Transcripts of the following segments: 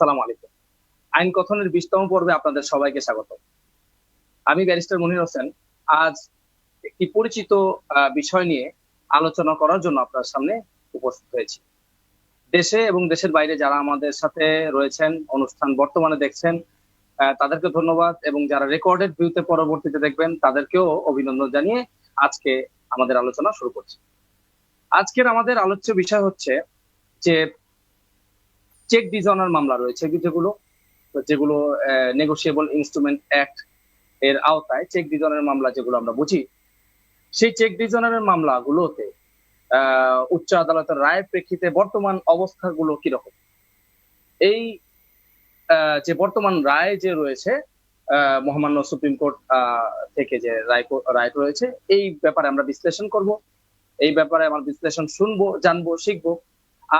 আসসালামু আলাইকুম। আইন কথনের বিশতম পর্বে আপনাদের সবাইকে স্বাগত। আমি ব্যারিস্টার মনির হোসেন। আজ একটি পরিচিত বিষয় নিয়ে আলোচনা করার জন্য আপনার সামনে উপস্থিত হয়েছি। দেশে এবং দেশের বাইরে যারা আমাদের সাথে রয়েছেন, অনুষ্ঠান বর্তমানে দেখছেন তাদেরকে ধন্যবাদ এবং যারা রেকর্ডেড ভিউতে পরবর্তীতে দেখবেন, তাদেরকেও অভিনন্দন জানিয়ে আজকে আমাদের আলোচনা শুরু করছি। আজকের আমাদের আলোচ্য বিষয় হচ্ছে যে চেক ডিজনার মামলা রয়েছে, যেগুলো যেগুলো নেগোসিয়েবল ইনস্ট্রুমেন্ট অ্যাক্ট এর আওতায় চেক ডিজনের মামলা যেগুলো আমরা বুঝি। সেই চেক ডিজনারের মামলাগুলোতে উচ্চ আদালতের রায়ের প্রেক্ষিতে বর্তমান অবস্থাগুলো কীরকম? এই যে বর্তমান রায় যে রয়েছে মহামান্য সুপ্রিম কোর্ট থেকে যে রায় রায় রয়েছে, এই ব্যাপারে আমরা বিশ্লেষণ করব। এই ব্যাপারে আমার বিশ্লেষণ শুনব, জানব, শিখব।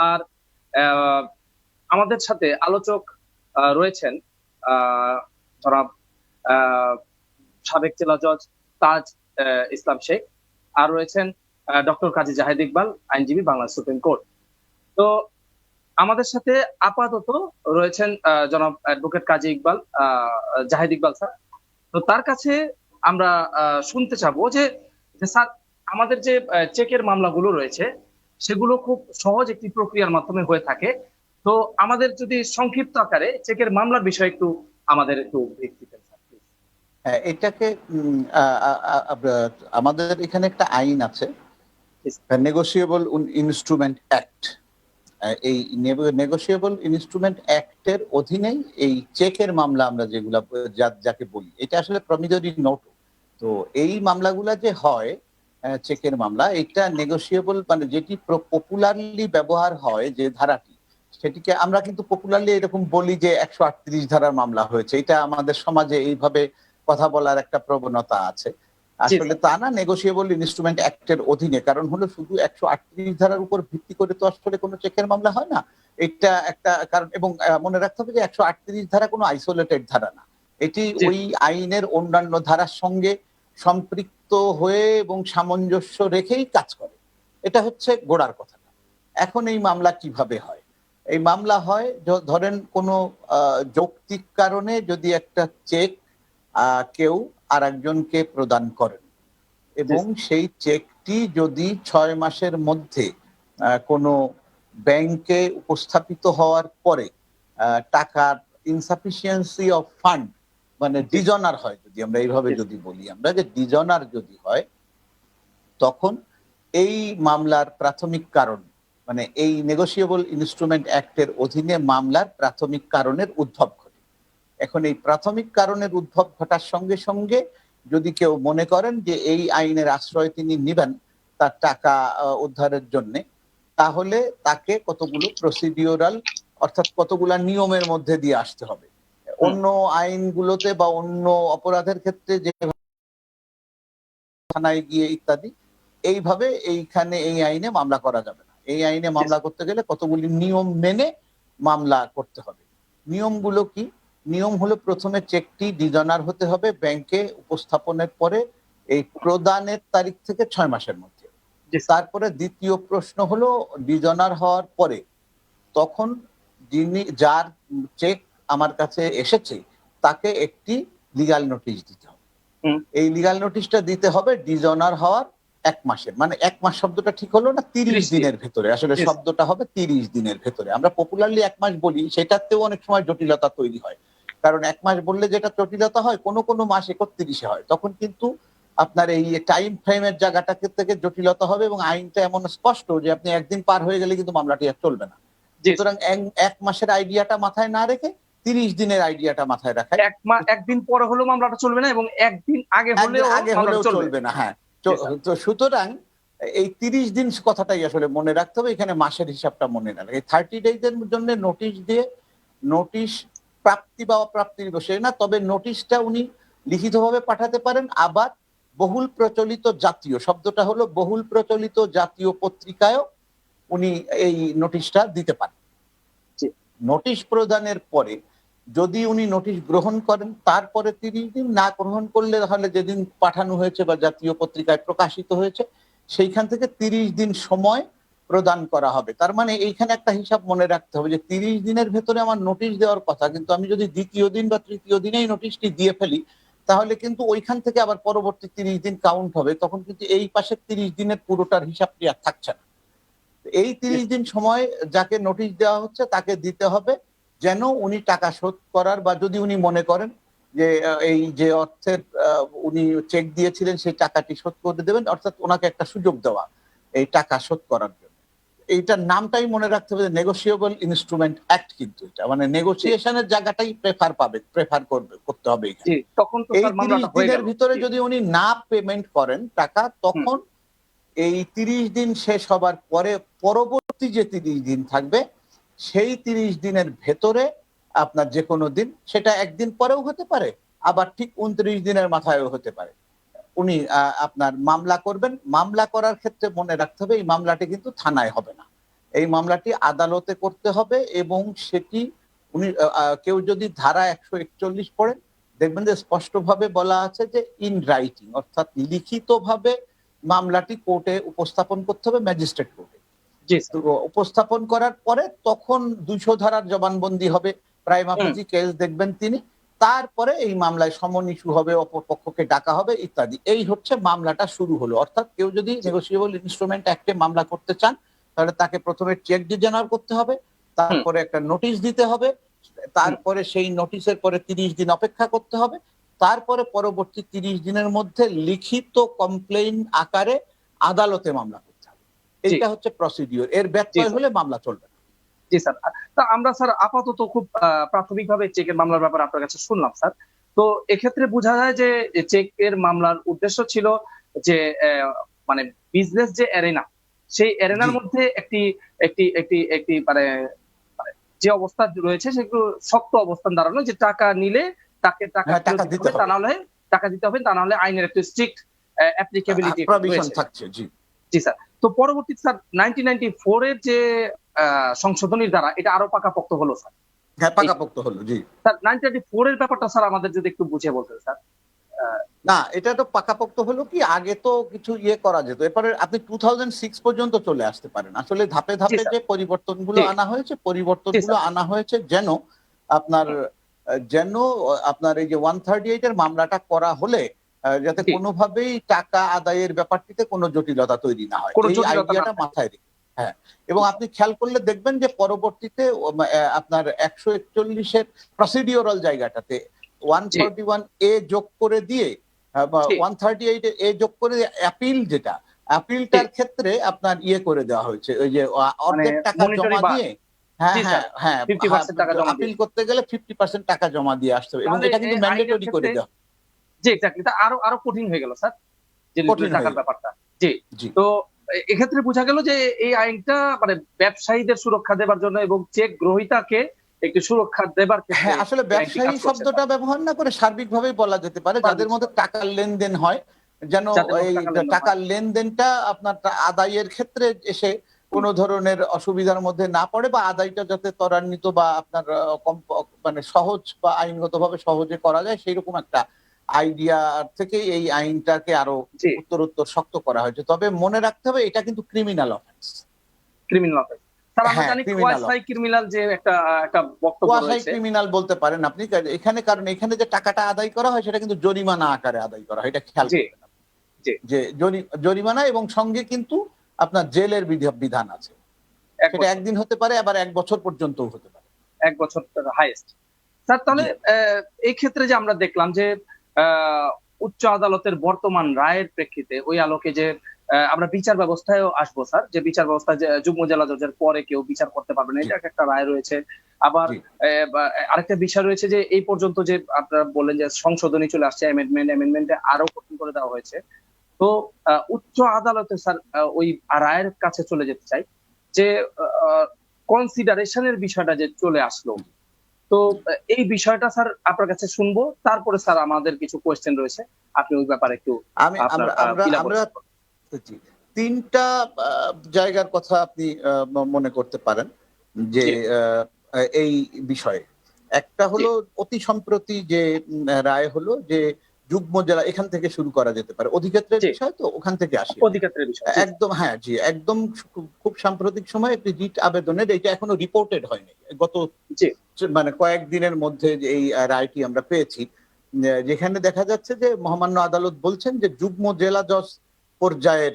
আর আমাদের সাথে আলোচক রয়েছেন জনাব সাবেক জেলা জজ তাজ ইসলাম শেখ। আর রয়েছেন ডক্টর কাজী জাহেদ ইকবাল, আইনজীবী বাংলাদেশ সুপ্রিম কোর্ট। তো আমাদের সাথে আপাতত রয়েছেন জনাব অ্যাডভোকেট কাজী ইকবাল জাহেদ ইকবাল স্যার। তো তার কাছে আমরা শুনতে চাবো যে স্যার, আমাদের যে চেকের মামলাগুলো রয়েছে, সেগুলো খুব সহজ একটি প্রক্রিয়ার মাধ্যমে হয়ে থাকে। তো আমাদের যদি সংক্ষিপ্ত আকারে চেকের মামলার বিষয়ে একটু আমাদের একটু দিতেন হ্যাঁ, এটাকে আমাদের এখানে একটা আইন আছে. নেগোসিয়েবল ইনস্ট্রুমেন্ট অ্যাক্ট এই নেগোসিয়েবল ইনস্ট্রুমেন্ট অ্যাক্টের অধীনেই এই চেকের মামলা আমরা যেগুলা যা- যাকে বলি এটা আসলে প্রমিজরি নোট তো এই মামলাগুলা যে হয় চেকের মামলা এটা নেগোসিয়েবল মানে যেটি পপুলারলি ব্যবহার হয় যে ধারাটি সেটিকে আমরা কিন্তু পপুলারলি এরকম বলি যে একশো আটত্রিশ ধারার মামলা হয়েছে। এটা আমাদের সমাজে এইভাবে কথা বলার একটা প্রবণতা আছে। আসলে তা না নেগোসিয়েবল ইনস্ট্রুমেন্ট অ্যাক্টের অধীনে। কারণ হলো শুধু একশো আটত্রিশ ধারার উপর ভিত্তি করে তো আসলে কোনো চেকের মামলা হয় না। এটা একটা কারণ এবং মনে রাখতে হবে যে একশো আটত্রিশ ধারা কোনো আইসোলেটেড ধারা না। এটি ওই আইনের অন্যান্য ধারার সঙ্গে সম্পৃক্ত হয়ে এবং সামঞ্জস্য রেখেই কাজ করে। এটা হচ্ছে গোড়ার কথাটা। এখন এই মামলা কীভাবে হয়? এই মামলা হয় ধরেন কোনো যৌক্তিক কারণে যদি একটা চেক কেউ আর একজনকে প্রদান করেন এবং সেই চেকটি যদি ছয় মাসের মধ্যে কোনো ব্যাংকে উপস্থাপিত হওয়ার পরে টাকার ইনসাফিসিয়েন্সি অফ ফান্ড মানে ডিজনার হয় যদি আমরা এইভাবে যদি বলি আমরা যে ডিজনার যদি হয় তখন এই মামলার প্রাথমিক কারণ মানে এই নেগোসিয়েবল ইনস্ট্রুমেন্ট অ্যাক্টের অধীনে মামলার প্রাথমিক কারণের উদ্ভব ঘটে। এখন এই প্রাথমিক কারণের উদ্ভব ঘটার সঙ্গে সঙ্গে যদি কেউ মনে করেন যে এই আইনের আশ্রয় তিনি নিবেন তার টাকা উদ্ধারের জন্য তাহলে তাকে কতগুলো প্রসিডিওরাল অর্থাৎ কতগুলো নিয়মের মধ্যে দিয়ে আসতে হবে। অন্য আইনগুলোতে বা অন্য অপরাধের ক্ষেত্রে যে থানায় গিয়ে ইত্যাদি এইভাবে এইখানে এই আইনে মামলা করা যাবে না। এই আইনে মামলা করতে গেলে কতগুলি নিয়ম মেনে মামলা করতে হবে। নিয়মগুলো কি? নিয়ম হলো প্রথমে চেকটি ডিজনার হতে হবে ব্যাংকে উপস্থাপনের পরে এই প্রদানের তারিখ থেকে ছয় মাসের মধ্যে। তারপরে দ্বিতীয় প্রশ্ন হলো ডিজনার হওয়ার পরে। তখন যিনি যার চেক আমার কাছে এসেছে তাকে একটি লিগাল নোটিশ দিতে হবে। এই লিগাল নোটিশটা দিতে হবে ডিজনার হওয়ার এক মাসের। মানে এক মাস শব্দটা ঠিক হলো না তিরিশ দিনের ভেতরে? আসলে শব্দটা হবে তিরিশ দিনের ভেতরে। আমরা পপুলারলি এক মাস বলি সেটাতেও অনেক সময় জটিলতা তৈরি হয়। কারণ এক মাস বললে যেটা জটিলতা হয় কোনো কোনো মাস একত্রিশে হয়। তখন কিন্তু আপনার এই টাইম ফ্রেমের জায়গাটাকে থেকে জটিলতা হবে এবং আইনটা এমন স্পষ্ট যে আপনি একদিন পার হয়ে গেলে কিন্তু মামলাটি আর চলবে না। সুতরাং এক- মাসের আইডিয়াটা মাথায় না রেখে তিরিশ দিনের আইডিয়াটা মাথায় রাখা এক মাস একদিন পরে হলেও মামলাটা চলবে না এবং একদিন আগে হলেও আগে হলেও চলবে না হ্যাঁ। তো সুতরাং এই তিরিশ দিন কথাটাই আসলে মনে রাখতে হবে এখানে মাসের হিসাবটা মনে না এই থার্টি ডেজের জন্য নোটিশ দিয়ে নোটিশ প্রাপ্তি বা অপ্রাপ্তির বিষয় না তবে নোটিশটা উনি লিখিতভাবে পাঠাতে পারেন। আবার বহুল প্রচলিত জাতীয় শব্দটা হলো বহুল প্রচলিত জাতীয় পত্রিকায়ও উনি এই নোটিশটা দিতে পারেন। নোটিশ প্রদানের পরে যদি উনি নোটিশ গ্রহণ করেন তারপরে তিরিশ দিন না গ্রহণ করলে তাহলে যেদিন পাঠানো হয়েছে বা জাতীয় পত্রিকায় প্রকাশিত হয়েছে সেইখান থেকে তিরিশ দিন সময় প্রদান করা হবে। তার মানে এইখানে একটা হিসাব মনে রাখতে হবে যে তিরিশ দিনের ভেতরে আমার নোটিশ দেওয়ার কথা কিন্তু আমি যদি দ্বিতীয় দিন বা তৃতীয় দিনেই নোটিশটি দিয়ে ফেলি তাহলে কিন্তু ওইখান থেকে আবার পরবর্তী তিরিশ দিন কাউন্ট হবে তখন কিন্তু এই পাশে তিরিশ দিনের পুরোটার হিসাবটি আর থাকছে না। এই তিরিশ দিন সময় যাকে নোটিশ দেওয়া হচ্ছে তাকে দিতে হবে। যেন উনি টাকা শোধ করার বা যদি উনি মনে করেন যে এই যে অর্থের উনি চেক দিয়েছিলেন সেই টাকাটি শোধ করে দেবেন অর্থাৎ ওনাকে একটা সুযোগ দেওয়া এই টাকা শোধ করার জন্য। এইটার নামটাই মনে রাখতে হবে নেগোসিয়েবল ইনস্ট্রুমেন্ট অ্যাক্ট কিন্তু এটা। মানে নেগোসিয়েশনের জায়গাটাই প্রেফার পাবে প্রেফার করবে করতে হবে তখন এই তিরিশ দিনের ভিতরে যদি উনি না পেমেন্ট করেন টাকা তখন এই তিরিশ দিন শেষ হবার পরে পরবর্তী যে তিরিশ দিন থাকবে সেই তিরিশ দিনের ভেতরে আপনার যে কোনো দিন, সেটা একদিন পরেও হতে পারে, আবার ঠিক উনত্রিশ দিনের মাথায়ও হতে পারে। উনি আপনার মামলা করবেন। মামলা করার ক্ষেত্রে মনে রাখতে হবে, এই মামলাটি কিন্তু থানায় হবে না। এই মামলাটি আদালতে করতে হবে এবং সেটি উনি কেউ যদি ধারা একশো একচল্লিশ পড়েন দেখবেন যে স্পষ্টভাবে বলা আছে যে ইন রাইটিং অর্থাৎ লিখিতভাবে মামলাটি কোর্টে উপস্থাপন করতে হবে, ম্যাজিস্ট্রেট কোর্টে। উপস্থাপন করার পরে তখন দুইশো ধারার জবানবন্দি হবে। প্রাইমাফাজি কেস দেখবেন তিনি। তারপরে এই মামলায় সমন ইস্যু হবে অপর পক্ষকে ডাকা হবে ইত্যাদি। এই হচ্ছে মামলাটা শুরু হলো। অর্থাৎ কেউ যদি নেগোসিয়েবল ইনস্ট্রুমেন্ট অ্যাক্টে মামলা করতে চান তাহলে তাকে প্রথমে চেক ডিজাইনার করতে হবে তারপরে একটা নোটিশ দিতে হবে তারপরে সেই নোটিশের পরে তিরিশ দিন অপেক্ষা করতে হবে তারপরে পরবর্তী তিরিশ দিনের মধ্যে লিখিত কমপ্লেইন আকারে আদালতে মামলা এইটা হচ্ছে প্রসিডিওর এর ব্যত্যয় হলে মামলা চলবে জি স্যার তা আমরা স্যার আপাতত খুব প্রাথমিকভাবে চেকের মামলার ব্যাপারে আপনার কাছে শুনলাম স্যার তো এক্ষেত্রে বোঝা যায় যে চেকের মামলার উদ্দেশ্য ছিল যে মানে বিজনেস যে এরেনা সেই এরেনার মধ্যে একটি একটি একটি একটি মানে মানে যে অবস্থা রয়েছে সেগুলো শক্ত অবস্থান দাঁড়ানো যে টাকা নিলে তাকে টাকা হ্যাঁ, দিতে হবে, তা না হলে টাকা দিতে হবে তা না হলে আইনের একটু স্ট্রিক্ট অ্যাপ্লিকেবিলিটি প্রভিশন থাকছে জি। জি স্যার। তো পরবর্তী স্যার নাইনটিন নাইনটি এর যে সংশোধনীর দ্বারা এটা আরও পাকাপোক্ত হলো স্যার। হ্যাঁ পাকাপোক্ত হলো জি। স্যার নাইনটিন নাইনটি ফোর এর ব্যাপারটা স্যার আমাদের যদি একটু বুঝিয়ে বলতেন স্যার। না এটা তো পাকাপোক্ত হলো কি আগে তো কিছু ইয়ে করা যেত। এরপরে আপনি টু পর্যন্ত চলে আসতে পারেন। আসলে ধাপে ধাপে যে পরিবর্তনগুলো আনা হয়েছে পরিবর্তনগুলো আনা হয়েছে যেন আপনার যেন আপনার এই যে ওয়ান থার্টি এইট এর মামলাটা করা হলে যাতে। কোনোভাবেই টাকা আদায়ের ব্যাপারটিতে কোনো জটিলতা তৈরি না হয়। এই আইডিয়াটা মাথায় রেখে। হ্যাঁ এবং আপনি খেয়াল করলে দেখবেন যে পরবর্তীতে আপনার একশো একচল্লিশের প্রসিডিওরাল জায়গাটাতে ওয়ান থার্টি ওয়ান এ যোগ করে দিয়ে ওয়ান থার্টি এইট এ যোগ করে অ্যাপিল যেটা অ্যাপিলটার ক্ষেত্রে আপনার ইয়ে করে দেওয়া হয়েছে। ওই যে অর্ধেক টাকা মানে জমা দিয়ে হ্যাঁ হ্যাঁ হ্যাঁ। আপিল করতে গেলে ফিফটি পার্সেন্ট টাকা জমা দিয়ে আসতে হবে। এবং এটা কিন্তু ম্যান্ডেটরি করে দেওয়া। জি এক্স্যাক্টলি তা আরও আরও কঠিন হয়ে গেল স্যার যে টাকার ব্যাপারটা। জি। তো এক্ষেত্রে বোঝা গেল যে এই আইনটা মানে ব্যবসায়ীদের সুরক্ষা দেবার জন্য এবং চেক গ্রহীতাকে একটি সুরক্ষা দেবার হ্যাঁ আসলে ব্যবসায়ী শব্দটা ব্যবহার না করে বলা যেতে পারে যাদের মধ্যে টাকার লেনদেন হয়। যেন এই টাকার লেনদেন। টাকার লেনদেনটা আপনার আদায়ের ক্ষেত্রে এসে কোনো ধরনের অসুবিধার মধ্যে না পড়ে বা আদায়টা যাতে ত্বরান্বিত বা আপনার মানে সহজ বা আইনগতভাবে সহজে করা যায় সেই রকম একটা আইডিয়া থেকে এই আইনটাকে আরও উত্তরোত্তর শক্ত করা হয়েছে। তবে মনে রাখতে হবে এটা কিন্তু criminal offence criminal offence criminal বলতে পারেন আপনি। এখানে কারণ এখানে যে টাকাটা আদায় করা হয় সেটা কিন্তু জরিমানা আকারে আদায় করা হয়। এটা খেয়াল। যে জরি- জরিমানা এবং সঙ্গে কিন্তু আপনার জেলের বিধান আছে। সেটা একদিন হতে পারে আবার এক বছর পর্যন্তও হতে পারে। এক বছর হাইয়েস্ট। স্যার তাহলে এই ক্ষেত্রে যে আমরা দেখলাম যে উচ্চ আদালতের বর্তমান রায়ের প্রেক্ষিতে ওই আলোকে যে আমরা বিচার ব্যবস্থায়ও আসব স্যার। যে বিচার ব্যবস্থা যুগ্ম জেলা জজের পরে কেউ বিচার করতে পারবে না। এটা একটা রায় রয়েছে। আবার আরেকটা বিষয় রয়েছে যে এই পর্যন্ত যে আপনারা বললেন যে সংশোধনী চলে আসছে অ্যামেন্ডমেন্ট অ্যামেন্ডমেন্টে আরও কঠিন করে দেওয়া হয়েছে। তো আহ, উচ্চ আদালতে স্যার ওই রায়ের কাছে চলে যেতে চাই যে কনসিডারেশনের বিষয়টা যে চলে আসলো। তো এই বিষয়টা স্যার আপনার কাছে শুনব। তারপরে স্যার আমাদের কিছু কোয়েশ্চেন রয়েছে। আপনি ওই ব্যাপারে একটু আমি আমরা তিনটা জায়গার কথা আপনি মনে করতে পারেন যে এই বিষয়ে। একটা হলো অতি সম্প্রতি যে রায় হলো যে যুগ্ম জেলা এখান থেকে শুরু করা যেতে পারে। অধিক্ষেত্রের বিষয় তো ওখান থেকে আসে অধিক্ষেত্রের বিষয় একদম হ্যাঁ জি একদম খুব- সাম্প্রতিক সময় একটি রিট আবেদনের এটা এখনও রিপোর্টেড হয়নি। গত। মানে কয়েকদিনের মধ্যে যে এই রায়টি আমরা পেয়েছি যেখানে দেখা যাচ্ছে যে মহামান্য আদালত বলছেন যে যুগ্ম জেলা জজ পর্যায়ের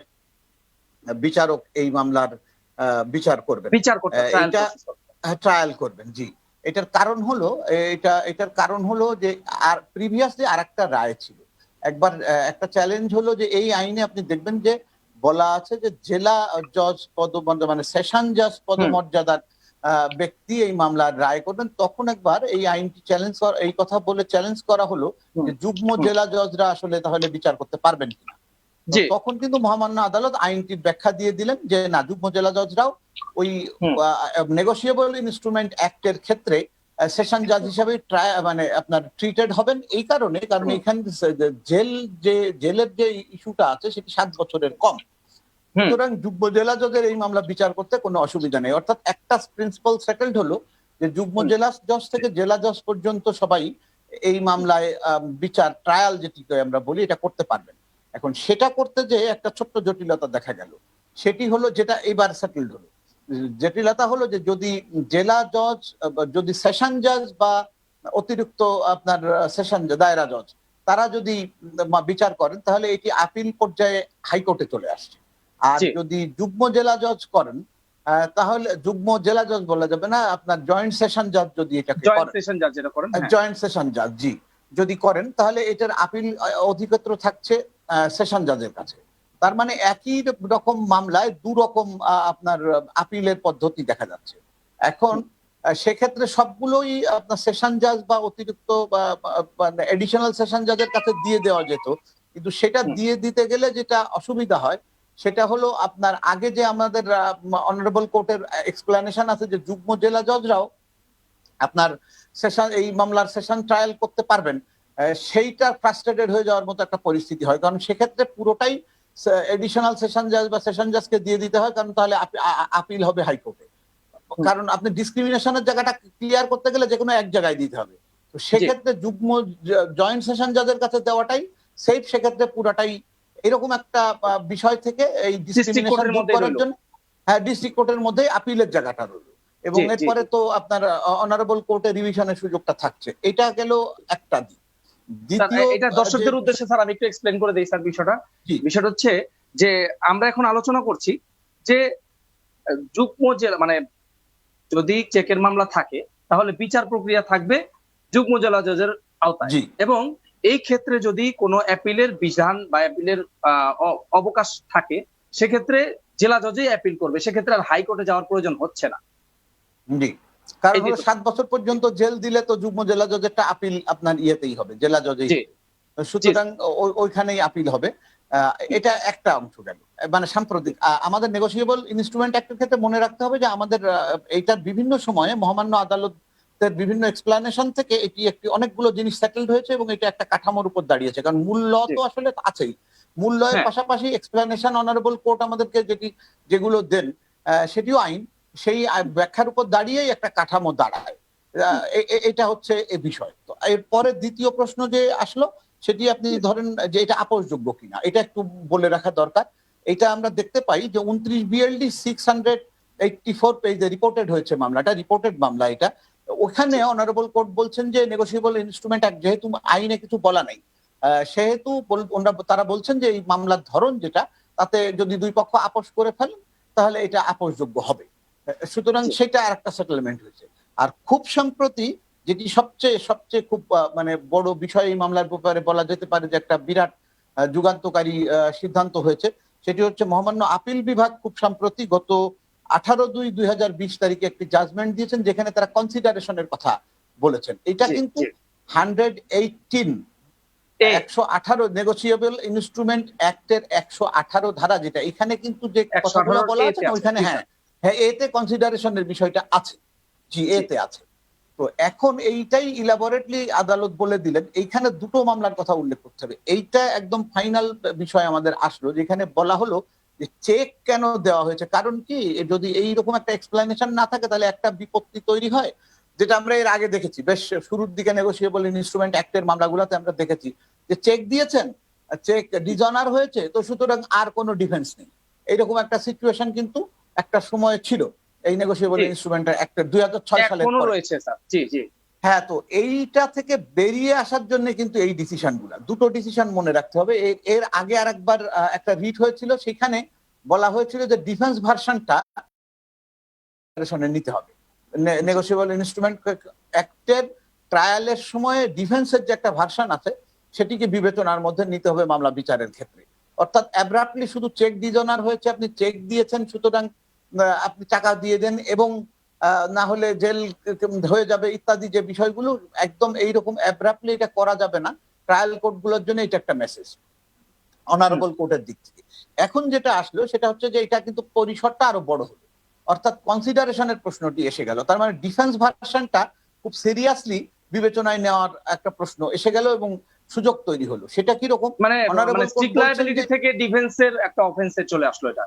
বিচারক এই মামলার বিচার করবেন। বিচার এটা- ট্রায়াল করবেন জি। এটার কারণ হলো এটা এটার কারণ হলো যে আর প্রিভিয়াসলি আর একটা রায় ছিল একবার একটা চ্যালেঞ্জ হলো যে এই আইনে আপনি দেখবেন যে বলা আছে যে জেলা জজ পদমর্যাদা মানে সেশন জজ পদমর্যাদার আহ, ব্যক্তি এই মামলার রায় করবেন তখন একবার এই আইনটি চ্যালেঞ্জ এই কথা বলে চ্যালেঞ্জ করা হলো যে যুগ্ম। জেলা জজরা আসলে তাহলে বিচার করতে পারবেন কিনা তখন কিন্তু মহামান্য আদালত আইনটির ব্যাখ্যা দিয়ে দিলেন যে না যুগ্ম জেলা জজরাও ওই। নেগোসিয়েবল ইনস্ট্রুমেন্ট অ্যাক্টের ক্ষেত্রে সেশন জাজ হিসাবে মানে আপনার ট্রিটেড হবেন এই কারণে কারণ এখানে জেল যে জেলের যে ইস্যুটা আছে সেটি সাত বছরের কম। সুতরাং যুগ্ম জেলা জজের এই মামলা বিচার করতে কোনো অসুবিধা নেই। অর্থাৎ একটা প্রিন্সিপাল সেটেলড হলো যে যুগ্ম জেলা জজ থেকে জেলা জজ পর্যন্ত সবাই এই মামলায় বিচার ট্রায়াল যেটিকে আমরা বলি এটা করতে পারবেন। এখন সেটা করতে যে একটা ছোট্ট জটিলতা দেখা গেল সেটি হলো যেটা এবার সেটেলড হলো। জটিলতা হলো যে যদি জেলা জজ যদি সেশন জজ বা অতিরিক্ত আপনার সেশন দায়রা জজ তারা যদি বিচার করেন তাহলে এটি আপিল পর্যায়ে হাইকোর্টে চলে আসছে। আর যদি যুগ্ম জেলা জজ করেন তাহলে যুগ্ম জেলা জজ বলা যাবে না আপনার জয়েন্ট সেশন জজ যদি এটা জয়েন্ট সেশন জাজ যেটা করেন হ্যাঁ। জয়েন্ট সেশন জাজ জি। যদি করেন তাহলে এটার আপিল অধিক্ষেত্র থাকছে। সেশন জাজের কাছে। তার মানে একই রকম মামলায় দু রকম আপনার আপিলের পদ্ধতি দেখা যাচ্ছে। এখন সেক্ষেত্রে সবগুলোই আপনার সেশন জাজ বা অতিরিক্ত বা এডিশনাল সেশন জাজের কাছে দিয়ে দেওয়া যেত। কিন্তু সেটা দিয়ে দিতে গেলে যেটা অসুবিধা হয় সেটা হলো আপনার আগে যে আমাদের অনারেবল কোর্টের এক্সপ্লেনেশন আছে যে যুগ্ম জেলা জজরাও আপনার সেশন এই মামলার সেশন ট্রায়াল করতে পারবেন। সেইটা ফ্রাস্ট্রেটেড হয়ে যাওয়ার মতো একটা পরিস্থিতি হয়। কারণ সেক্ষেত্রে পুরোটাই এডিশনাল সেশন জাজ বা সেশন জাজকে দিয়ে দিতে হয় কারণ তাহলে আপিল হবে হাইকোর্টে কারণ আপনি ডিসক্রিমিনেশনের জায়গাটা ক্লিয়ার করতে গেলে যে কোনো এক জায়গায় দিতে হবে। তো সেক্ষেত্রে যুগ্ম জয়েন্ট সেশন জাজের কাছে দেওয়াটাই সেফ সেক্ষেত্রে পুরোটাই এরকম একটা বিষয় থেকে এই ডিসক্রিমিনেশন করার জন্য হ্যাঁ ডিস্ট্রিক্ট কোর্টের মধ্যে আপিলের জায়গাটা রইল। এবং। এরপরে তো আপনার অনারেবল কোর্টে রিভিশনের সুযোগটা থাকছে। এটা গেল একটা দিক। এটা দর্শকদের উদ্দেশ্যে স্যার আমি একটু এক্সপ্লেন করে দিই স্যার বিষয়টা। বিষয়টা হচ্ছে যে আমরা এখন আলোচনা করছি যে যুগ্ম জেলা মানে যদি চেকের মামলা থাকে তাহলে বিচার প্রক্রিয়া থাকবে যুগ্ম জেলা জজের আওতায়। এবং এই ক্ষেত্রে যদি কোনো অ্যাপিলের বিধান বা অ্যাপিলের অবকাশ থাকে সেক্ষেত্রে জেলা জজই অ্যাপিল করবে। সেক্ষেত্রে আর হাইকোর্টে যাওয়ার প্রয়োজন হচ্ছে না। জি। কারণ হলো সাত বছর পর্যন্ত জেল দিলে তো যুগ্ম জেলা জজেরটা আপিল আপনার ইয়েতেই হবে জেলা জজেই সুতরাং ওইখানেই আপিল হবে। এটা একটা অংশ গেল। মানে সাম্প্রতিক আমাদের নেগোসিয়েবল ইনস্ট্রুমেন্ট অ্যাক্টের ক্ষেত্রে মনে রাখতে হবে যে আমাদের এইটার বিভিন্ন সময়ে মহামান্য আদালতের বিভিন্ন এক্সপ্লানেশন থেকে এটি একটি অনেকগুলো জিনিস সেটেলড হয়েছে এবং এটা একটা কাঠামোর উপর দাঁড়িয়েছে। কারণ মূল ল তো আসলে আছেই। মূল লয়ের হ্যাঁ। পাশাপাশি এক্সপ্লানেশন অনারেবল কোর্ট আমাদেরকে যেটি যেগুলো দেন আহ, সেটিও আইন। সেই ব্যাখ্যার উপর দাঁড়িয়েই একটা কাঠামো দাঁড়ায়। এটা হচ্ছে এ বিষয়। তো এরপরে দ্বিতীয় প্রশ্ন যে আসলো, সেটি আপনি ধরেন যে এটা আপোষযোগ্য কিনা। এটা একটু বলে রাখা দরকার। এটা আমরা দেখতে পাই যে উনত্রিশ BLD six hundred eighty four পেজে রিপোর্টেড হয়েছে মামলাটা রিপোর্টেড মামলা এটা। ওখানে অনারেবল কোর্ট বলছেন যে নেগোসিয়েবল ইনস্ট্রুমেন্ট অ্যাক্ট যেহেতু আইনে কিছু বলা নাই। সেহেতু ওনারা- তারা বলছেন যে এই মামলার ধরন যেটা, তাতে যদি দুই পক্ষ আপোষ করে ফেলেন, তাহলে এটা আপোষযোগ্য হবে। সুতরাং সেটা আর একটা সেটেলমেন্ট হয়েছে। আর খুব সম্প্রতি যেটি সবচেয়ে সবচেয়ে খুব মানে বড় বিষয় এই মামলার ব্যাপারে বলা যেতে পারে যে একটা বিরাট যুগান্তকারী সিদ্ধান্ত হয়েছে। সেটি হচ্ছে মহামান্য আপিল বিভাগ খুব সম্প্রতি গত আঠারো দুই দুই হাজার বিশ তারিখে একটি জাজমেন্ট দিয়েছেন যেখানে তারা কনসিডারেশনের কথা বলেছেন। এটা কিন্তু হান্ড্রেড এইটিন একশো আঠারো নেগোসিয়েবল ইনস্ট্রুমেন্ট অ্যাক্টের একশো আঠারো ধারা যেটা। এখানে কিন্তু যে কথাগুলো বলা আছে, ওইখানে হ্যাঁ। হ্যাঁ এতে কনসিডারেশনের বিষয়টা আছে। জি এতে আছে। তো এখন এইটাই ইলাবোরেটলি আদালত বলে দিলেন এইখানে দুটো মামলার কথা উল্লেখ করতে হবে। এইটা একদম ফাইনাল বিষয় আমাদের আসলো যেখানে বলা হলো যে চেক কেন দেওয়া হয়েছে। কারণ কি যদি এইরকম একটা এক্সপ্লেনেশন না থাকে তাহলে একটা বিপত্তি তৈরি হয় যেটা আমরা এর আগে দেখেছি। বেশ শুরুর দিকে নেগোসিয়েবল ইনস্ট্রুমেন্ট অ্যাক্টের মামলাগুলোতে আমরা দেখেছি যে চেক দিয়েছেন চেক ডিজনার হয়েছে তো সুতরাং আর কোনো ডিফেন্স নেই। এইরকম একটা সিচুয়েশন কিন্তু একটা সময় ছিল। এই নেগোসিয়েবল জি। ইনস্ট্রুমেন্টের একটা দুই হাজার ছয় সালে রয়েছে স্যার জি জি। হ্যাঁ তো এইটা থেকে বেরিয়ে আসার জন্য কিন্তু এই ডিসিশনগুলা দুটো ডিসিশন মনে রাখতে হবে। এর- আগে আর একবার একটা রিট হয়েছিল। সেখানে বলা হয়েছিল যে ডিফেন্স ভার্সনটা নিতে হবে। নেগোসিয়েবল ইনস্ট্রুমেন্ট অ্যাক্টের ট্রায়ালের সময় ডিফেন্সের যে একটা ভার্সন আছে সেটিকে বিবেচনার মধ্যে নিতে হবে মামলা বিচারের ক্ষেত্রে। অর্থাৎ অ্যাব্রাপ্টলি শুধু চেক ডিজনার হয়েছে আপনি চেক দিয়েছেন সুতরাং আপনি টাকা দিয়ে দেন এবং না হলে জেল হয়ে যাবে ইত্যাদি যে বিষয়গুলো একদম এইরকম অ্যাব্রাপ্টলি এটা করা যাবে না। ট্রায়াল কোর্টগুলোর জন্য এটা একটা মেসেজ অনারেবল কোর্টের দিক থেকে। এখন যেটা আসলো সেটা হচ্ছে যে এটা কিন্তু পরিসরটা আরও বড় হলো। অর্থাৎ কনসিডারেশনের প্রশ্নটি এসে গেল। তার মানে ডিফেন্স ভার্সনটা খুব সিরিয়াসলি বিবেচনায় নেওয়ার একটা প্রশ্ন এসে গেল এবং সুযোগ তৈরি হলো। সেটা কি রকম মানে মানে থেকে ডিফেন্সের একটা অফেন্সে চলে আসলো এটা।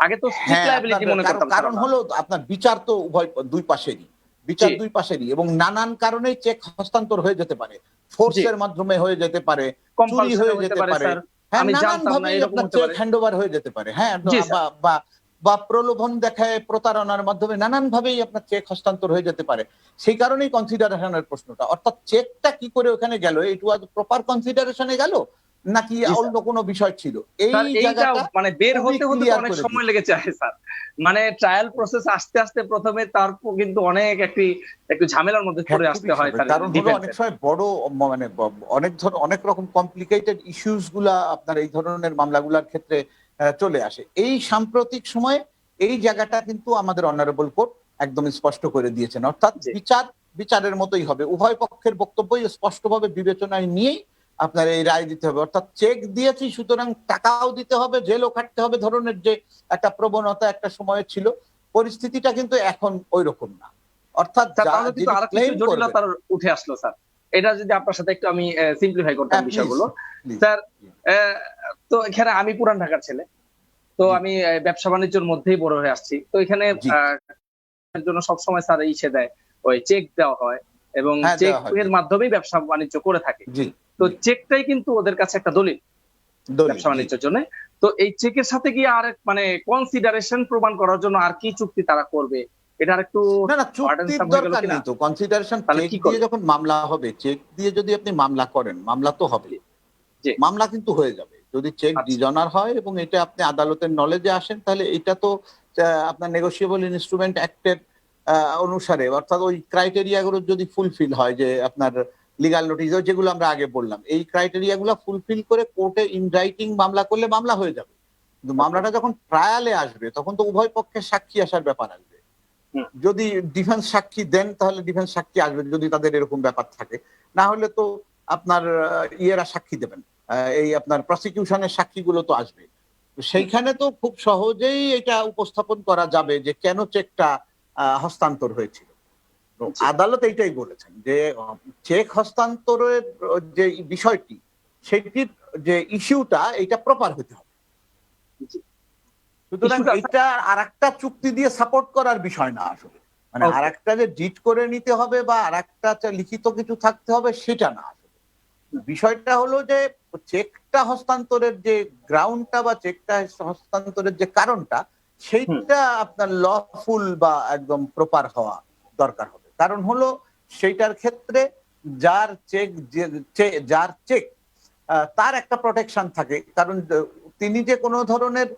আগে তো হ্যাঁ মনে কারণ- করতাম কারণ হলো আপনার বিচার তো উভয় দুই পাশেরই। বিচার দুই পাশেরই এবং নানান কারণে চেক হস্তান্তর হয়ে যেতে পারে। ফোর্সের মাধ্যমে হয়ে যেতে পারে চুরি হয়ে যেতে পারে হ্যাঁ নানান ভাবে আপনার চেক পারে। হ্যান্ড ওভার হয়ে যেতে পারে। হ্যাঁ বা বা বা প্রলোভন দেখায় প্রতারণার মাধ্যমে নানান ভাবেই আপনার চেক হস্তান্তর হয়ে যেতে পারে। সেই কারণেই কনসিডারেশনের প্রশ্নটা। অর্থাৎ চেকটা কি করে ওখানে গেল? ইট ওয়াজ প্রপার কনসিডারেশনে গেল? নাকি অন্য কোনো বিষয় ছিল? এই জায়গাটা মানে বের হতে হতে অনেক সময় লেগেছে স্যার। মানে ট্রায়াল প্রসেস আস্তে আস্তে প্রথমে তারপর কিন্তু অনেক একটি একটু ঝামেলার মধ্যে পড়ে হ্যাঁ, আসতে হয় কারণ হলো অনেক সময় বড় মানে অনেক ধর অনেক রকম কমপ্লিকেটেড ইস্যুসগুলা আপনার এই ধরনের মামলাগুলোর ক্ষেত্রে চলে আসে। এই সাম্প্রতিক সময়ে এই জায়গাটা কিন্তু আমাদের অনারেবল কোর্ট একদম স্পষ্ট করে দিয়েছেন। অর্থাৎ বিচার বিচারের মতোই হবে। উভয় পক্ষের বক্তব্যই স্পষ্টভাবে বিবেচনায় নিয়েই আপনার এই রায় দিতে হবে। অর্থাৎ চেক দিয়েছি সুতরাং টাকাও দিতে হবে জেলও খাটতে হবে। ধরনের যে একটা প্রবণতা একটা সময় ছিল পরিস্থিতিটা কিন্তু এখন ওই রকম না। অর্থাৎ উঠে আসলো স্যার। এটা যদি আপনার সাথে একটু আমি সিম্পলিফাই করতাম হ্যাঁ, বিষয়গুলো। স্যার তো এখানে আমি পুরান ঢাকার ছেলে। তো আমি ব্যবসা বাণিজ্যের মধ্যেই বড় হয়ে আসছি। তো এখানে জন্য সবসময় স্যার ইসে দেয়। ওই চেক দেওয়া হয়। এবং হ্যাঁ, চেক এর মাধ্যমেই ব্যবসা বাণিজ্য করে থাকে। তো চেকটাই কিন্তু ওদের কাছে একটা দলিল। ব্যবসা বাণিজ্যের জন্য। তো এই চেকের সাথে গিয়ে আর মানে কনসিডারেশন প্রমাণ করার জন্য আর কি চুক্তি তারা করবে? এটা একটু না না চুক্তির burdensome হয়ে গেল দরকার নেই তো। কনসিডারেশন তাহলে চেক দিয়ে যখন মামলা হবে চেক দিয়ে যদি আপনি মামলা করেন মামলা তো হবে। মামলা কিন্তু হয়ে যাবে। যদি চেক আচ্ছা। ডিজনার হয় এবং এটা আপনি আদালতের নলেজে আসেন তাহলে এটা তো আপনার নেগোসিয়েবল ইনস্ট্রুমেন্ট অ্যাক্টের অনুসারে অর্থাৎ ওই ক্রাইটেরিয়া গুলো যদি ফুলফিল হয় যে আপনার লিগাল নোটিশ যেগুলো আমরা আগে বললাম এই ক্রাইটেরিয়া গুলো ফুলফিল করে কোর্টে ইন রাইটিং মামলা করলে মামলা হয়ে যাবে। কিন্তু মামলাটা যখন ট্রায়ালে আসবে তখন তো উভয় পক্ষের সাক্ষী আসার ব্যাপার আসবে। যদি ডিফেন্স সাক্ষী দেন তাহলে ডিফেন্স সাক্ষী আসবে যদি তাদের এরকম ব্যাপার থাকে। না হলে তো আপনার ইয়েরা সাক্ষী দেবেন। এই আপনার প্রসিকিউশনের সাক্ষীগুলো তো আসবে। তো সেইখানে তো খুব সহজেই এটা উপস্থাপন করা যাবে যে কেন চেকটা হস্তান্তর হয়েছিল। আদালত এইটাই বলেছেন যে চেক হস্তান্তরের যে বিষয়টি সেটির যে ইস্যুটা এটা প্রপার হতে হবে। সুতরাং এটা আর একটা চুক্তি দিয়ে সাপোর্ট করার বিষয় না আসলে। মানে আর একটা যে জিট করে নিতে হবে বা আর একটা লিখিত কিছু থাকতে হবে সেটা না আসলে। বিষয়টা হলো যে চেকটা হস্তান্তরের যে গ্রাউন্ডটা বা চেকটা হস্তান্তরের যে কারণটা সেইটা আপনার লফুল বা একদম প্রপার হওয়া দরকার হবে। কারণ হলো সেইটার ক্ষেত্রে যার চেক যার চেক তার একটা প্রোটেকশন থাকে। কারণ তিনি যে কোনো ধরনের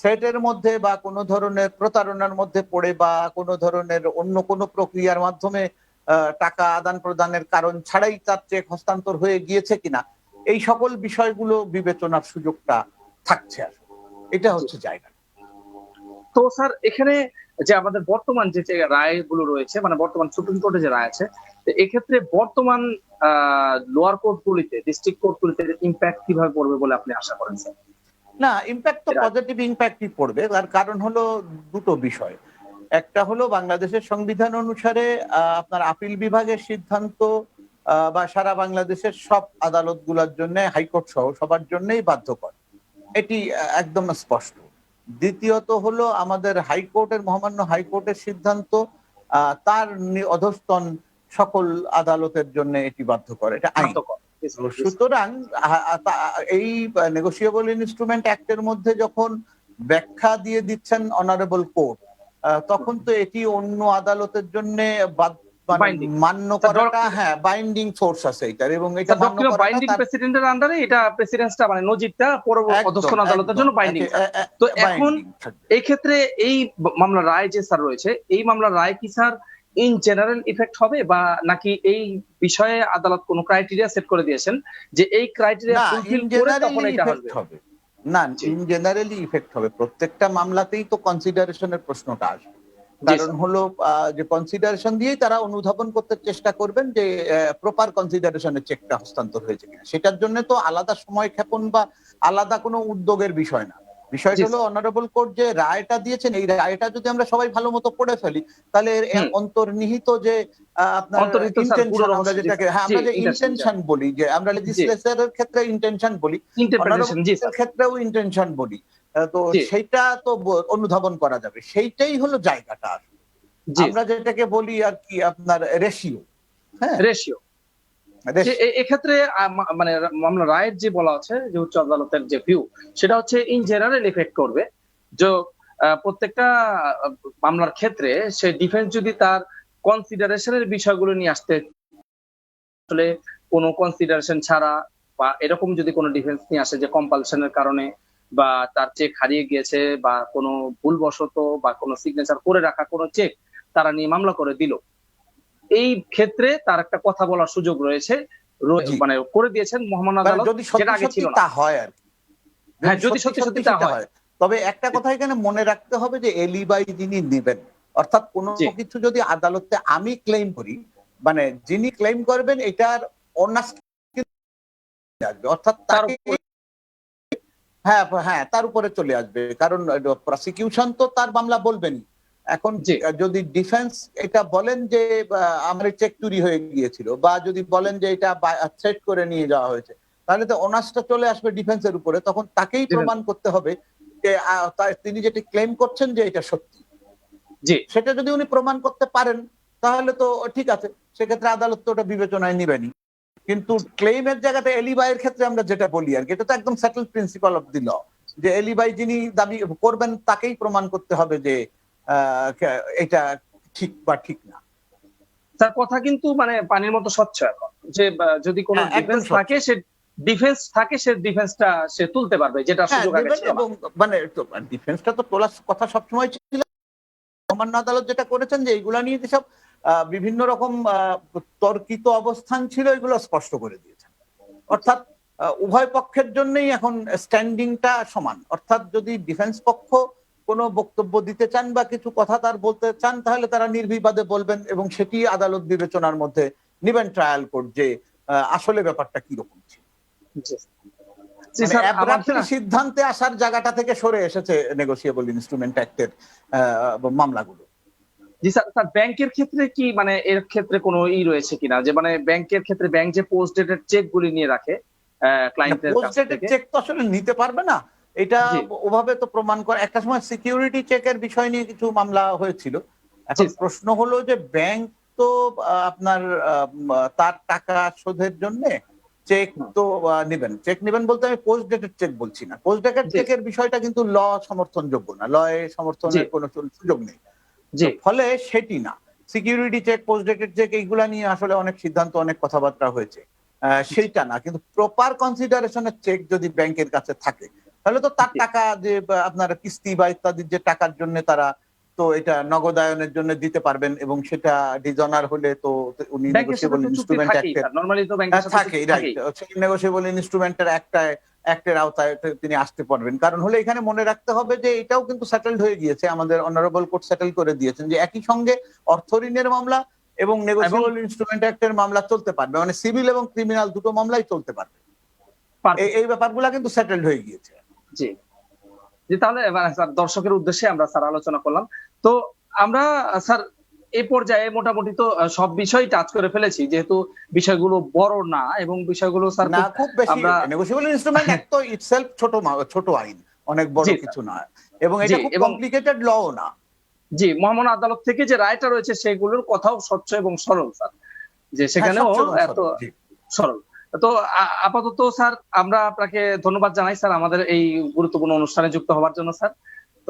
থ্রেটের মধ্যে বা কোনো ধরনের প্রতারণার মধ্যে পড়ে বা কোনো ধরনের অন্য কোনো প্রক্রিয়ার মাধ্যমে টাকা আদান প্রদানের কারণ ছাড়াই তার চেক হস্তান্তর হয়ে গিয়েছে কিনা, এই সকল বিষয়গুলো বিবেচনার সুযোগটা থাকছে আসলে এটা হচ্ছে জায়গা। তো স্যার এখানে যে আমাদের বর্তমান যে রায়গুলো রয়েছে মানে বর্তমান সুপ্রিম কোর্টে যে রায় আছে তো এক্ষেত্রে বর্তমান লোয়ার কোর্ট গুলিতে ডিস্ট্রিক্ট কোর্ট গুলিতে ইম্প্যাক্ট কীভাবে পড়বে বলে আপনি আশা করেন স্যার? না ইম্প্যাক্ট তো পজিটিভ ইম্প্যাক্টই পড়বে। তার কারণ হলো দুটো বিষয়। একটা হলো বাংলাদেশের সংবিধান অনুসারে আপনার আপিল বিভাগের সিদ্ধান্ত বা সারা বাংলাদেশের সব আদালতগুলোর জন্য হাইকোর্ট সহ সবার জন্যই বাধ্যকর। এটি একদম স্পষ্ট। দ্বিতীয়ত হলো আমাদের হাইকোর্টের মহামান্য হাইকোর্টের সিদ্ধান্ত তার অধস্তন সকল আদালতের জন্য এটি বাধ্য করে এটা আইন সুতরাং এই নেগোসিয়েবল ইনস্ট্রুমেন্ট অ্যাক্টের মধ্যে যখন ব্যাখ্যা দিয়ে দিচ্ছেন অনারেবল কোর্ট তখন তো এটি অন্য আদালতের জন্য Binding. মান্য করাটা হ্যাঁ বাইন্ডিং ফোর্স আছে এটার এবং এটা ডক্টর বাইন্ডিং প্রেসিডেন্টের আন্ডারে এটা প্রেসিডেন্সটা মানে নজিরটা পরবর্তী আদালতের জন্য বাইন্ডিং তো এখন এই ক্ষেত্রে এই মামলার রায় যে স্যার রয়েছে এই মামলার রায় কি স্যার ইন জেনারেল ইফেক্ট হবে বা নাকি এই বিষয়ে আদালত কোনো ক্রাইটেরিয়া সেট করে দিয়েছেন যে এই ক্রাইটেরিয়া ফুলফিল করে তখন এটা হবে? না ইন জেনারেলি ইফেক্ট হবে। প্রত্যেকটা মামলাতেই তো কনসিডারেশনের প্রশ্নটা আসবে। কারণ হলো যে কনসিডারেশন দিয়েই তারা অনুধাবন করতে চেষ্টা করবেন যে প্রপার কনসিডারেশনের চেকটা হস্তান্তর হয়েছে কিনা। সেটার জন্য তো আলাদা সময় ক্ষেপণ বা আলাদা কোনো উদ্যোগের বিষয় না। বিষয়টা হলো অনারেবল কোর্ট যে রায়টা দিয়েছেন এই রায়টা যদি আমরা সবাই ভালো মতো পড়ে ফেলি তাহলে এর অন্তর্নিহিত যে আপনার ইন্টেনশন আমরা যেটাকে হ্যাঁ আমরা যে ইন্টেনশন বলি যে আমরা লেজিসলেচারের ক্ষেত্রে ইন্টেনশন বলি ক্ষেত্রেও ইন্টেনশন বলি। তো জি। সেইটা তো অনুধাবন করা যাবে। সেইটাই হলো জায়গাটা জি। আমরা যেটাকে বলি আর কি আপনার রেশিও হ্যাঁ? রেশিও যে ratio। এ- এক্ষেত্রে মানে মামলা রায়ের যে বলা আছে যে উচ্চ আদালতের যে ভিউ সেটা হচ্ছে ইন জেনারেল এফেক্ট করবে। যে প্রত্যেকটা মামলার ক্ষেত্রে সে ডিফেন্স যদি তার কনসিডারেশনের বিষয়গুলো নিয়ে আসতে আসলে কোনো কনসিডারেশন ছাড়া বা এরকম যদি কোনো ডিফেন্স নিয়ে আসে যে কম্পালশনের কারণে বা তার চেক হারিয়ে গিয়েছে বা কোনো ভুলবশত বা কোনো সিগনেচার করে রাখা কোনো চেক তারা নিয়ে মামলা করে দিল। এই ক্ষেত্রে তার একটা কথা বলার সুযোগ রয়েছে। মানে করে দিয়েছেন মোহাম্মদ মানে আদালত যদি যেটা আগে ছিল না। হয় আর হ্যাঁ, যদি সত্যি সত্যি তা হয়। তবে একটা কথা এখানে মনে রাখতে হবে যে এলিবাই যিনি নেবেন অর্থাৎ কোনো। কিছু যদি আদালতে আমি ক্লেম করি মানে যিনি ক্লেম করবেন এটার অনার্স অর্থাৎ তার হ্যাঁ হ্যাঁ তার উপরে চলে আসবে। কারণ প্রসিকিউশন তো তার মামলা বলবেনই। এখন। যদি ডিফেন্স এটা বলেন যে আমার চেক চুরি হয়ে গিয়েছিল বা যদি বলেন যে এটা সেট করে নিয়ে যাওয়া হয়েছে তাহলে তো অনার্সটা চলে আসবে ডিফেন্সের উপরে। তখন তাকেই প্রমাণ করতে হবে যে তিনি যেটি ক্লেম করছেন যে এটা সত্যি। জি। সেটা যদি উনি প্রমাণ করতে পারেন তাহলে তো ঠিক আছে সেক্ষেত্রে আদালত তো ওটা বিবেচনায় নিবেনি কিন্তু ক্লেইমের জায়গাতে এলিবাইয়ের ক্ষেত্রে আমরা যেটা বলি আর কি এটা তো একদম settle principle of the law যে এলিবাই যিনি দাবি করবেন তাকেই প্রমাণ করতে হবে যে এটা ঠিক বা ঠিক না। তার কথা কিন্তু মানে পানির মতো স্বচ্ছ এখন যে যদি কোনো হ্যাঁ, ডিফেন্স থাকে সে ডিফেন্স থাকে সে ডিফেন্সটা সে তুলতে পারবে যেটা হ্যাঁ সুযোগ আগে মানে ডিফেন্সটা তো তোলার কথা সবসময় ছিল। সামান্য আদালত যেটা করেছেন যে এইগুলা নিয়ে যেসব বিভিন্ন রকম তর্কিত অবস্থান ছিল এগুলো স্পষ্ট করে দিয়েছেন। অর্থাৎ উভয় পক্ষের জন্যই এখন স্ট্যান্ডিংটা সমান। অর্থাৎ যদি ডিফেন্স পক্ষ কোনো বক্তব্য দিতে চান বা কিছু কথা তার বলতে চান তাহলে তারা নির্বিবাদে বলবেন এবং সেটি আদালত বিবেচনার মধ্যে নিবেন ট্রায়াল কোর্ট যে আসলে ব্যাপারটা কীরকম ছিল। মানে সিদ্ধান্তে আসার জায়গাটা থেকে সরে এসেছে নেগোসিয়েবল ইনস্ট্রুমেন্ট অ্যাক্টের মামলাগুলো। জি স্যার স্যার ব্যাংকের ক্ষেত্রে কি মানে এর ক্ষেত্রে কোনো ই রয়েছে কিনা? যে মানে ব্যাংকের ক্ষেত্রে ব্যাংক যে পোস্ট ডেটেড চেক গুলি নিয়ে রাখে ক্লায়েন্টের কাছ পোস্টেড থেকে? চেক তো আসলে নিতে পারবে না। এটা ওভাবে তো প্রমাণ করে একটা সময় সিকিউরিটি চেকের বিষয় নিয়ে কিছু মামলা হয়েছিল। এখন প্রশ্ন হলো যে ব্যাংক তো আপনার তার টাকা শোধের জন্য চেক তো নেবেন। চেক নেবেন বলতে আমি পোস্ট ডেটেড চেক বলছি না। Post dated. চেকের বিষয়টা কিন্তু ল সমর্থনযোগ্য না। লয়ে সমর্থনের। কোনো সুযোগ নেই। ফলে সেটি না। Security cheque post dated cheque এইগুলা নিয়ে আসলে অনেক সিদ্ধান্ত অনেক কথাবার্তা হয়েছে। আহ, সেইটা না। কিন্তু প্রপার কনসিডারেশনের চেক যদি ব্যাংকের কাছে থাকে তাহলে তো তার টাকা যে আপনার কিস্তি বা ইত্যাদির যে টাকার জন্য তারা তো এটা নগদায়নের জন্য দিতে পারবেন এবং সেটা ডিজনার হলে তো উনি নেগোসিয়েবল ইনস্ট্রুমেন্ট থাকেই অ্যাক্টের নরমালি তো ব্যাংকের সাথে থাকে রাইট নেগোসিয়েবল ইনস্ট্রুমেন্টের একটা অ্যাক্টের আওতায় তিনি আসতে পারবেন। কারণ হলে এখানে মনে রাখতে হবে যে এটাও কিন্তু সেটেলড হয়ে গিয়েছে। আমাদের অনারেবল কোর্ট সেটেল করে দিয়েছেন যে একই সঙ্গে অর্থ ঋণের মামলা এবং নেগোসিয়েবল ইনস্ট্রুমেন্ট অ্যাক্টের মামলা চলতে পারবে। মানে সিভিল এবং ক্রিমিনাল দুটো মামলাই চলতে পারবে। এই- ব্যাপারগুলো কিন্তু সেটেলড হয়ে গিয়েছে। জি। জি তাহলে এবার স্যার দর্শকের উদ্দেশ্যে আমরা স্যার আলোচনা করলাম। তো আমরা স্যার এ পর্যায়ে মোটামুটি তো সব বিষয় টাচ করে ফেলেছি। যেহেতু বিষয়গুলো বড় না এবং বিষয়গুলো স্যার না খুব- বেশি নেগোসিয়েবল ইনস্ট্রুমেন্ট অ্যাক্ট তো ইটসেলফ ছোট ছোট আইন অনেক বড় কিছু না এবং এটা খুব কমপ্লিকেটেড লও না। জি মহামান্য আদালত থেকে যে রায়টা রয়েছে সেগুলোর কথাও স্বচ্ছ এবং সরল স্যার। যে সেখানেও হ্যাঁ, এবং এত সরল, তো আপাতত স্যার আমরা আপনাকে ধন্যবাদ জানাই স্যার আমাদের এই গুরুত্বপূর্ণ অনুষ্ঠানে যুক্ত হওয়ার জন্য স্যার।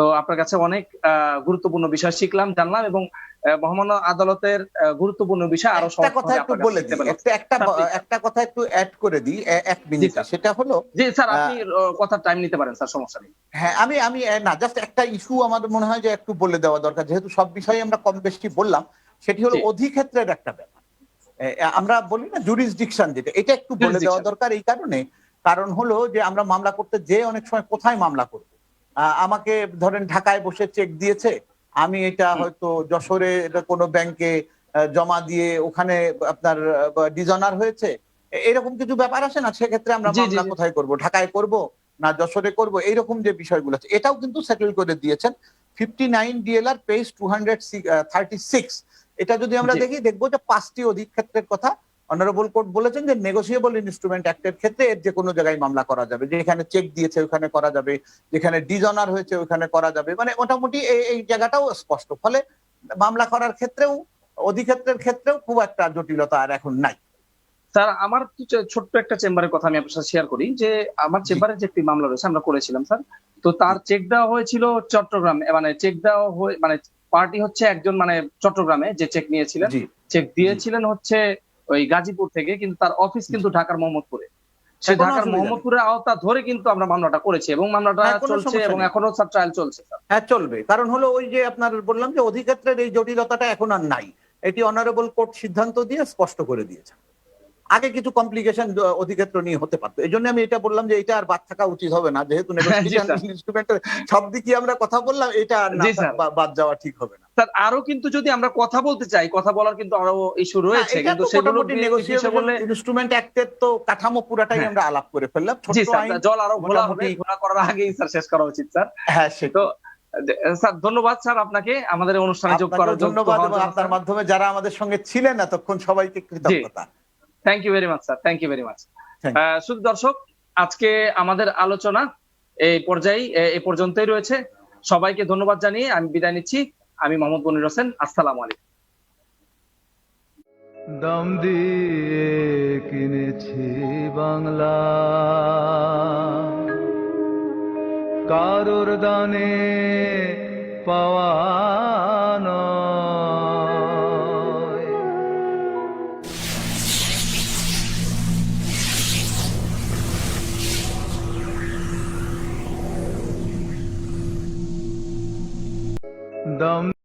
তো আপনার কাছে অনেক গুরুত্বপূর্ণ বিষয় শিখলাম জানলাম এবং মহামান্য আদালতের গুরুত্বপূর্ণ বিষয় আরও একটা কথা একটু বলে দিই একটা একটা একটা কথা একটু অ্যাড করে দিই এক মিনিটে। সেটা হলো জি স্যার আপনি কথার টাইম নিতে পারেন স্যার সমস্যা নেই। হ্যাঁ আমি আমি না জাস্ট একটা ইস্যু আমার মনে হয় যে একটু বলে দেওয়া দরকার যেহেতু সব বিষয়ে আমরা কম বেশি বললাম সেটি হলো অধিক্ষেত্রের একটা ব্যাপার। আমরা বলি না জুরিসডিকশন যেটা এটা একটু বলে দেওয়া দরকার এই কারণে। কারণ হলো যে আমরা মামলা করতে যে অনেক সময় কোথায় মামলা করব? আমাকে ধরেন ঢাকায় বসে চেক দিয়েছে। আমি এটা হয়তো যশোরে এটা কোনো ব্যাংকে জমা দিয়ে ওখানে আপনার ডিজনার হয়েছে। এরকম কিছু ব্যাপার আছে না? সেক্ষেত্রে আমরা মামলা কোথায় করব? ঢাকায় করব না যশোরে করব? এইরকম যে বিষয়গুলো আছে। এটাও কিন্তু সেটেল করে দিয়েছেন। Fifty nine DLR page two hundred thirty six এটা যদি আমরা দেখি দেখব যে পাঁচটি অধিক ক্ষেত্রের কথা। অনারেবল কোর্ট বলেছেন যে নেগোসিয়েবল ইনস্ট্রুমেন্ট অ্যাক্টের ক্ষেত্রে এর যে কোনো জায়গায় মামলা করা যাবে। যেখানে চেক দিয়েছে ওখানে করা যাবে যেখানে ডিজনার হয়েছে ওখানে করা যাবে। মানে মোটামুটি এই এই জায়গাটাও স্পষ্ট। ফলে মামলা করার ক্ষেত্রেও অধিক্ষেত্রের ক্ষেত্রেও খুব একটা জটিলতা আর এখন নাই। স্যার আমার ছোট্ট একটা চেম্বারের কথা আমি আপনার সাথে শেয়ার করি যে আমার চেম্বারে যে একটি মামলা রয়েছে আমরা করেছিলাম স্যার। তো তার চেক দেওয়া হয়েছিল চট্টগ্রাম মানে চেক দেওয়া হয়ে মানে পার্টি হচ্ছে একজন মানে চট্টগ্রামে যে চেক নিয়েছিলেন। চেক দিয়েছিলেন হচ্ছে ওই গাজীপুর থেকে কিন্তু তার অফিস কিন্তু ঢাকার মোহাম্মদপুরে। কোনো ঢাকার মোহাম্মদপুরের আওতা ধরে কিন্তু আমরা মামলাটা করেছি এবং মামলাটা হ্যাঁ, চলছে এবং এখনও স্যার ট্রায়াল চলছে হ্যাঁ চলবে। কারণ হলো ওই যে আপনার বললাম যে অধিক্ষেত্রের এই জটিলতাটা এখন আর নাই। এটি অনারেবল কোর্ট সিদ্ধান্ত দিয়ে স্পষ্ট করে দিয়েছে। আগে কিছু কমপ্লিকেশন অধিক্ষেত্র নিয়ে হতে পারতো। এই জন্য আমি এটা বললাম যে এটা আর বাদ থাকা উচিত হবে না। যেহেতু হ্যাঁ, সব দিকে আমরা কথা বললাম এটা আর বাদ যাওয়া ঠিক হবে না। স্যার আরও কিন্তু যদি আমরা কথা বলতে চাই কথা বলার কিন্তু আরও ইস্যু রয়েছে কিন্তু সেগুলো ইনস্ট্রুমেন্ট অ্যাক্টের তো কাঠামো পুরাটাই হ্যাঁ। আমরা আলাপ করে ফেললাম। জি স্যার জল আরও ঘোলা হবে ঘোলা করার আগেই স্যার শেষ করা উচিত স্যার। হ্যাঁ সেটা তো স্যার ধন্যবাদ স্যার আপনাকে আমাদের অনুষ্ঠানে যোগ করার জন্য ধন্যবাদ এবং আপনার মাধ্যমে যারা আমাদের সঙ্গে ছিলেন এতক্ষণ সবাইকে কৃতজ্ঞতা। Thank you very much sir thank you very much শুধু দর্শক আজকে আমাদের আলোচনা এই পর্যায়ে এ- এই পর্যন্তই রয়েছে। সবাইকে ধন্যবাদ জানিয়ে আমি বিদায় নিচ্ছি। আমি মোহাম্মদ বনির হোসেন আসসালাম আলাইকুম। দাম দিয়ে কিনেছি বাংলা। কারোর দানে পাওয়া দাম